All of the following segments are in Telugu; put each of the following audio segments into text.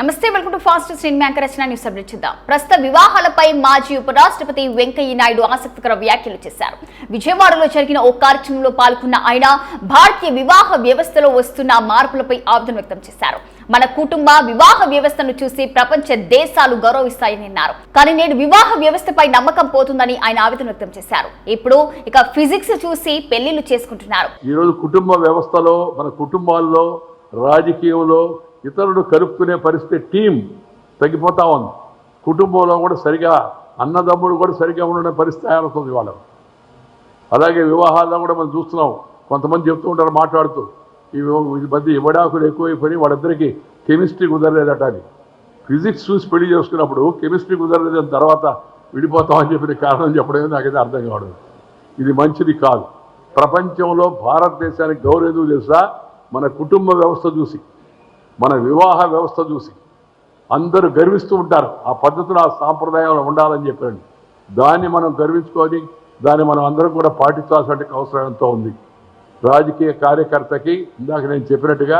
Namaste welcome to fast cinema Rachana. News update చూద్దాం. ప్రస్తుత వివాహాలపై మాజీ ఉపరాష్ట్రపతి వెంకయ్య నాయుడు ఆసక్తికర వ్యాఖ్యలు చేశారు. విజయవాడలో జరిగిన ఓ కార్యక్రమంలో పాల్గొన్న ఆయన భారతీయ వివాహ వ్యవస్థలో వస్తున్న మార్పులపై ఆవేదన వ్యక్తం చేశారు. మన కుటుంబ వివాహ వ్యవస్థను చూసి ప్రపంచ దేశాలు గౌరవిస్తాయని అన్నారు. కానీ నేడు వివాహ వ్యవస్థపై నమ్మకం పోతుందని ఆయన ఆవేదన వ్యక్తం చేశారు. ఇప్పుడు ఇక ఫిజిక్స్ చూసి పెళ్ళిళ్ళు చేసుకుంటున్నారు. ఈరోజు కుటుంబ వ్యవస్థలో మన కుటుంబాల్లో రాజకీయంలో ఇతరులు కలుపుకునే పరిస్థితి టీం తగ్గిపోతా ఉంది. కుటుంబంలో కూడా సరిగా అన్నదమ్ముడు కూడా సరిగా ఉండడం పరిస్థితి తయారవుతుంది వాళ్ళ అలాగే వివాహాల్లో కూడా మనం చూస్తున్నాం. కొంతమంది చెప్తూ ఉంటారు మాట్లాడుతూ. ఈ మధ్య ఇవ్వడాకులు ఎక్కువైపోయి వాళ్ళిద్దరికీ కెమిస్ట్రీ కుదరలేదట అని. ఫిజిక్స్ చూసి పెళ్ళి చేసుకున్నప్పుడు కెమిస్ట్రీ కుదరలేదని తర్వాత విడిపోతామని చెప్పిన కారణం చెప్పడం నాకైతే అర్థం కావడం. ఇది మంచిది కాదు. ప్రపంచంలో భారతదేశానికి గౌరవం తెలుసా? మన కుటుంబ వ్యవస్థ చూసి. మన వివాహ వ్యవస్థ చూసి అందరూ గర్విస్తూ ఉంటారు. ఆ పద్ధతులు ఆ సాంప్రదాయంలో ఉండాలని చెప్పండి. దాన్ని మనం గర్వించుకొని దాన్ని మనం అందరం కూడా పాటించాల్సిన అవసరం ఎంతో ఉంది. రాజకీయ కార్యకర్తకి ఇందాక నేను చెప్పినట్టుగా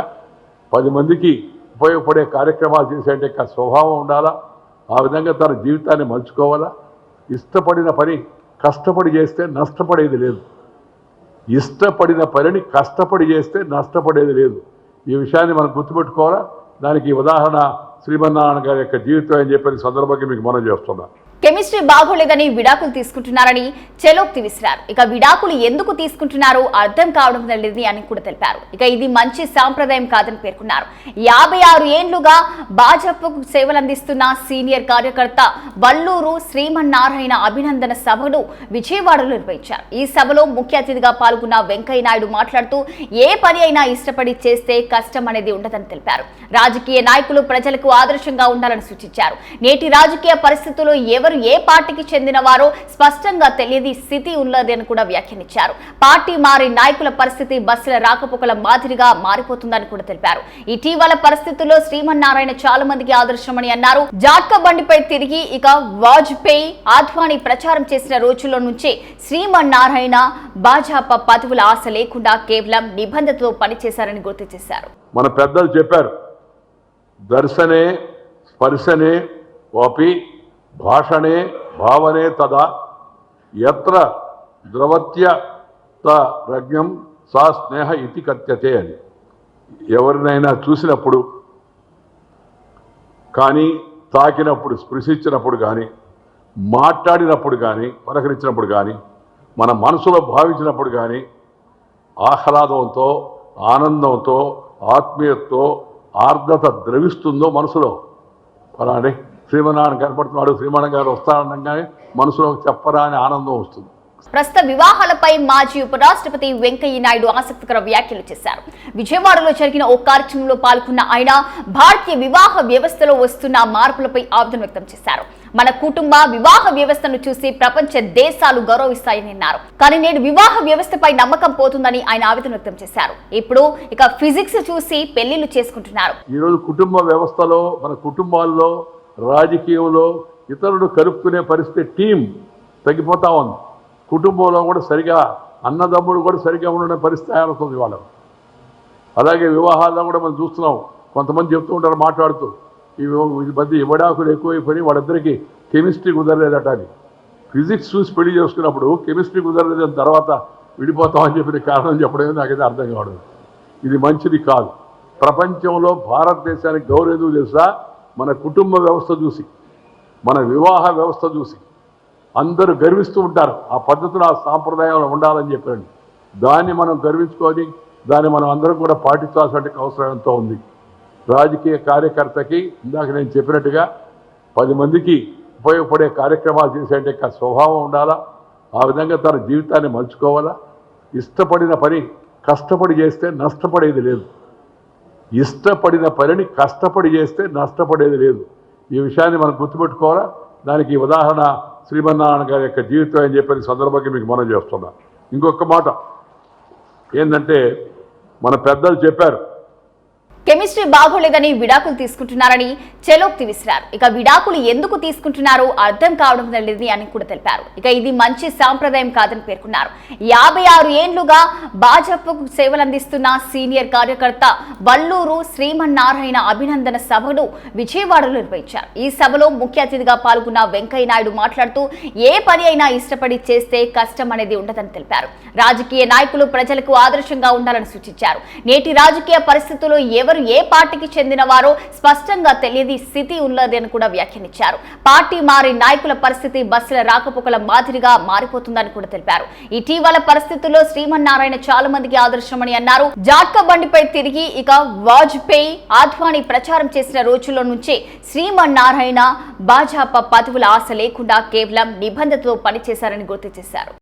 పది మందికి ఉపయోగపడే కార్యక్రమాలు చేసే స్వభావం ఉండాలా? ఆ విధంగా తన జీవితాన్ని మలుచుకోవాలా? ఇష్టపడిన పని కష్టపడి చేస్తే నష్టపడేది లేదు. ఇష్టపడిన పనిని కష్టపడి చేస్తే నష్టపడేది లేదు. ఈ విషయాన్ని మనం గుర్తుపెట్టుకోవాలా? దానికి ఉదాహరణ శ్రీమన్నారాయణ గారి యొక్క జీవితం అని చెప్పిన సందర్భంగా మీకు మనం చేస్తున్నాం. కెమిస్ట్రీ బాగోలేదని విడాకులు తీసుకుంటున్నారని చెలోక్తి విసిరారు ఇక విడాకులు ఎందుకు తీసుకుంటున్నారో అర్థం కావడం లేదని అని కూడా తెలిపారు. ఇక ఇది మంచి సాంప్రదాయం కాదని పేర్కొన్నారు. యాభై ఆరు ఏండ్లుగా భాజపాకు సేవలందిస్తున్న సీనియర్ కార్యకర్త వల్లూరు శ్రీమన్నారాయణ అభినందన సభను విజయవాడలో నిర్వహించారు. ఈ సభలో ముఖ్య అతిథిగా పాల్గొన్న వెంకయ్య నాయుడు మాట్లాడుతూ ఏ పని అయినా ఇష్టపడి చేస్తే కష్టం అనేది ఉండదని తెలిపారు. రాజకీయ నాయకులు ప్రజలకు ఆదర్శంగా ఉండాలని సూచించారు. నేటి రాజకీయ పరిస్థితుల్లో ఎవరు ఏ పార్టీకి చెందిన వారో స్పష్టంగా తెలియని స్థితి ఉన్నది అని కూడా వ్యాఖ్యానించారు. పార్టీ మారి నాయకుల పరిస్థితి బస్సుల రాకపోకల మాదిరిగా మారిపోతుందని కూడా తెలిపారు. ఇటీవల పరిస్థితుల్లో శ్రీమన్నారాయణ చాలా మందికి ఆదర్శమని అన్నారు. జాట్క బండిపై తిరిగి ఇక వాజ్పేయి ఆధ్వాని ప్రచారం చేసిన రోజుల్లో నుంచే శ్రీమన్నారాయణ భాజపా పదవుల ఆశ లేకుండా కేవలం నిబంధనతో పనిచేశారని గుర్తు చేశారు. మన పెద్దలు చెప్పారు. దర్శనే స్పర్శనే వాపి భాషణే భావనే తదా. ఎత్ర ద్రవత్య రజ్ఞం సా స్నేహ ఇతి కథ్యతే అని. ఎవరినైనా చూసినప్పుడు కానీ తాకినప్పుడు స్పృశించినప్పుడు కానీ మాట్లాడినప్పుడు కానీ పలకరించినప్పుడు కానీ మన మనసులో భావించినప్పుడు కానీ ఆహ్లాదంతో ఆనందంతో ఆత్మీయతతో ఆర్ద్రత ద్రవిస్తుందో మనసులో. ఫలాంటి శ్రీమనారాయణ కనపడుతున్నాడు శ్రీమణ గారు వస్తాడనగానే మనసులో చెప్పరా అని ఆనందం వస్తుంది. ప్రస్తుత వివాహాలపై మాజీ ఉపరాష్ట్రపతి వెంకయ్య నాయుడు ఆసక్తికర వ్యాఖ్యలు చేశారు. విజయవాడలో జరిగిన ఓ కార్యక్రమంలో పాల్గొన్న ఆయన భారతీయ వివాహ వ్యవస్థలో వస్తున్న మార్పులపై ఆవేదన వ్యక్తం చేశారు. మన కుటుంబ వివాహ వ్యవస్థను చూసి ప్రపంచ దేశాలు గౌరవిస్తాయని అన్నారు. కానీ నేడు వివాహ వ్యవస్థపై నమ్మకం పోతుందని ఆయన ఆవేదన వ్యక్తం చేశారు. ఇప్పుడు ఇక ఫిజిక్స్ చూసి పెళ్ళిళ్ళు చేసుకుంటున్నారు. ఈరోజు కుటుంబ వ్యవస్థలో మన కుటుంబాల్లో రాజకీయంలో ఇతరులు కలుపుకునే పరిస్థితి టీం తగ్గిపోతా ఉంది. కుటుంబంలో కూడా సరిగా అన్నదమ్ముడు కూడా సరిగా ఉండడం పరిస్థితి ఏర్పడుతుంది వాళ్ళ అలాగే వివాహాల్లో కూడా మనం చూస్తున్నాం. కొంతమంది చెప్తూ ఉంటారు మాట్లాడుతూ. ఈ మధ్య ఇవ్వడాకులు ఎక్కువైపోయి వాళ్ళిద్దరికీ కెమిస్ట్రీ కుదరలేదట అని. ఫిజిక్స్ చూసి పెళ్ళి చేసుకున్నప్పుడు కెమిస్ట్రీ కుదరలేదని తర్వాత విడిపోతామని చెప్పిన కారణం చెప్పడమే నాకైతే అర్థం కావడం. ఇది మంచిది కాదు. ప్రపంచంలో భారతదేశానికి గౌరవం తెలుసా? మన కుటుంబ వ్యవస్థ చూసి మన వివాహ వ్యవస్థ చూసి అందరూ గర్విస్తూ ఉంటారు. ఆ పద్ధతులు ఆ సాంప్రదాయంలో ఉండాలని చెప్పండి దాన్ని మనం గర్వించుకొని దాన్ని మనం అందరం కూడా పాటించాల్సిన అవసరం ఎంతో ఉంది. రాజకీయ కార్యకర్తకి ఇందాక నేను చెప్పినట్టుగా పది మందికి ఉపయోగపడే కార్యక్రమాలు చేసే స్వభావం ఉండాలా? ఆ విధంగా తన జీవితాన్ని మలుచుకోవాలా? ఇష్టపడిన పని కష్టపడి చేస్తే నష్టపడేది లేదు. ఇష్టపడిన పనిని కష్టపడి చేస్తే నష్టపడేది లేదు. ఈ విషయాన్ని మనం గుర్తుపెట్టుకోవాలా? దానికి ఉదాహరణ శ్రీమన్నారాయణ గారి యొక్క జీవితం అని చెప్పిన సందర్భంగా మీకు మనం చేస్తున్నా. ఇంకొక మాట. ఏంటంటే మన పెద్దలు చెప్పారు కెమిస్ట్రీ బాగోలేదని విడాకులు తీసుకుంటున్నారని చెలోక్తి విసిరారు. ఇక విడాకులు ఎందుకు తీసుకుంటున్నారో అర్థం కావడం లేదని అని కూడా తెలిపారు. ఇక ఇది మంచి సాంప్రదాయం కాదని పేర్కొన్నారు. యాభై ఆరు ఏండ్లుగా భాజపాకు సేవలందిస్తున్న సీనియర్ కార్యకర్త వల్లూరు శ్రీమన్నారాయణ అభినందన సభను విజయవాడలో నిర్వహించారు. ఈ సభలో ముఖ్య అతిథిగా పాల్గొన్న వెంకయ్య నాయుడు మాట్లాడుతూ ఏ పని అయినా ఇష్టపడి చేస్తే కష్టం అనేది ఉండదని తెలిపారు. రాజకీయ నాయకులు ప్రజలకు ఆదర్శంగా ఉండాలని సూచించారు. నేటి రాజకీయ పరిస్థితుల్లో ఎవరు ఏ పార్టీకి చెందిన వారో స్పష్టంగా తెలియని స్థితి ఉన్నది అని కూడా వ్యాఖ్యానించారు. పార్టీ మారి నాయకుల పరిస్థితి బస్సుల రాకపోకల మాదిరిగా మారిపోతుందని కూడా తెలిపారు. ఇటీవల పరిస్థితుల్లో శ్రీమన్నారాయణ చాలా మందికి ఆదర్శమని అన్నారు. జాట్క బండిపై తిరిగి ఇక వాజ్పేయి ఆద్వాని ప్రచారం చేసిన రోజుల్లో నుంచే శ్రీమన్నారాయణ భాజపా పదవుల ఆశ లేకుండా కేవలం నిబంధనతో పనిచేశారని గుర్తు చేశారు.